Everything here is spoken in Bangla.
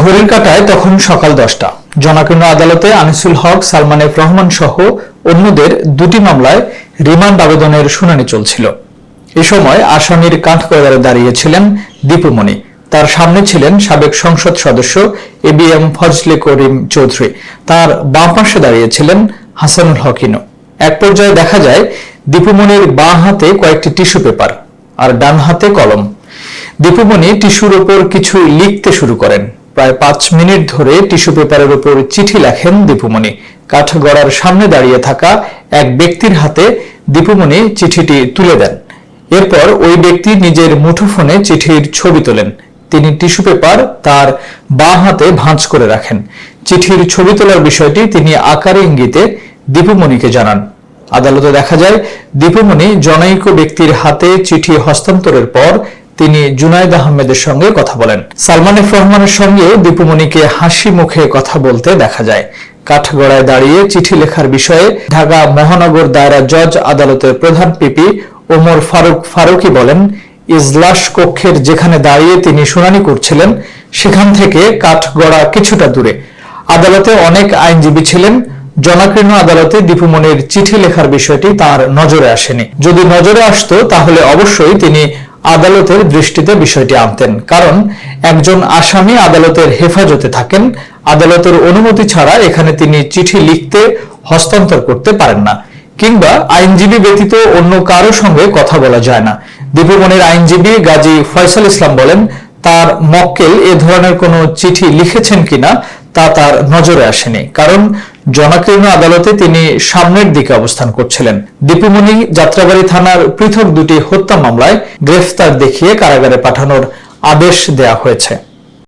ঘড়ির কাটায় তখন সকাল দশটা। জনাকীর্ণ আদালতে আনিসুল হক, সালমান এফ রহমান সহ অন্যদের দুটি মামলায় রিমান্ড আবেদনের শুনানি চলছিল। এ সময় আসামির কাঠগড়ারে দাঁড়িয়েছিলেন দীপুমণি তার সামনে ছিলেন সাবেক সংসদ সদস্য A B M Fazle Karim Chowdhury. তার বাম পাশে দাঁড়িয়েছিলেন হাসানুল হকিনো এক পর্যায়ে দেখা যায় দীপুমণির বাঁ হাতে কয়েকটি টিস্যু পেপার আর ডান হাতে কলম। দীপুমণি টিস্যুর ওপর কিছু লিখতে শুরু করেন। প্রায় পাঁচ মিনিট ধরে টিস্যু পেপারের উপর চিঠি লেখেন দীপুমণি। কাঠগড়ার সামনে দাঁড়িয়ে থাকা এক ব্যক্তির হাতে দীপুমণি চিঠিটি তুলে দেন। এরপর ওই ব্যক্তি নিজের মুঠোফোনে চিঠির ছবি তোলেন। তিনি টিস্যু পেপার তার বাঁ হাতে ভাঁজ করে রাখেন। চিঠির ছবি তোলার বিষয়টি তিনি আকারে ইঙ্গিতে দীপুমণিকে জানান। আদালতে দেখা যায়, দীপুমণি জনৈক ব্যক্তির হাতে চিঠি হস্তান্তরের পর তিনি জুনাইদ আহমেদের সঙ্গে কথা বলেন। সালমান এফ রহমানের সঙ্গে দীপুমণিকে হাসি মুখে কথা বলতে দেখা যায়। কাঠগড়ায় দাঁড়িয়ে চিঠি লেখার বিষয়ে ঢাকা মহানগর দায়রা জজ আদালতের প্রধান পিপি ওমর ফারুক ফারুকি বলেন, ইজলাস কক্ষের যেখানে দাঁড়িয়ে তিনি শুনানি করছিলেন, সেখান থেকে কাঠগড়া কিছুটা দূরে। আদালতে অনেক আইনজীবী ছিলেন, জনাকীর্ণ আদালতে দীপুমণির চিঠি লেখার বিষয়টি তার নজরে আসেনি। যদি নজরে আসতো, তাহলে অবশ্যই তিনি আদালতের দৃষ্টিতে বিষয়টি আনতেন। কারণ, একজন আসামি আদালতের হেফাজতে থাকেন। আদালতের অনুমতি ছাড়া এখানে তিনি চিঠি লিখতে, হস্তান্তর করতে পারেন না। কিংবা আইনজীবী ব্যতীত অন্য কারও সঙ্গে কথা বলা যায় না। দীপুমণির আইনজীবী গাজী ফয়সাল ইসলাম বলেন, তার মক্কেল এ ধরনের কোনো চিঠি লিখেছেন কিনা তা তার নজরে আসেনি। কারণ জনাকীর্ণ আদালতে তিনি সামনের দিকে অবস্থান করছিলেন। দীপুমণি যাত্রাবাড়ি থানার পৃথক দুটি হত্যা মামলায় গ্রেফতার দেখিয়ে কারাগারে পাঠানোর আদেশ দেয়া হয়েছে।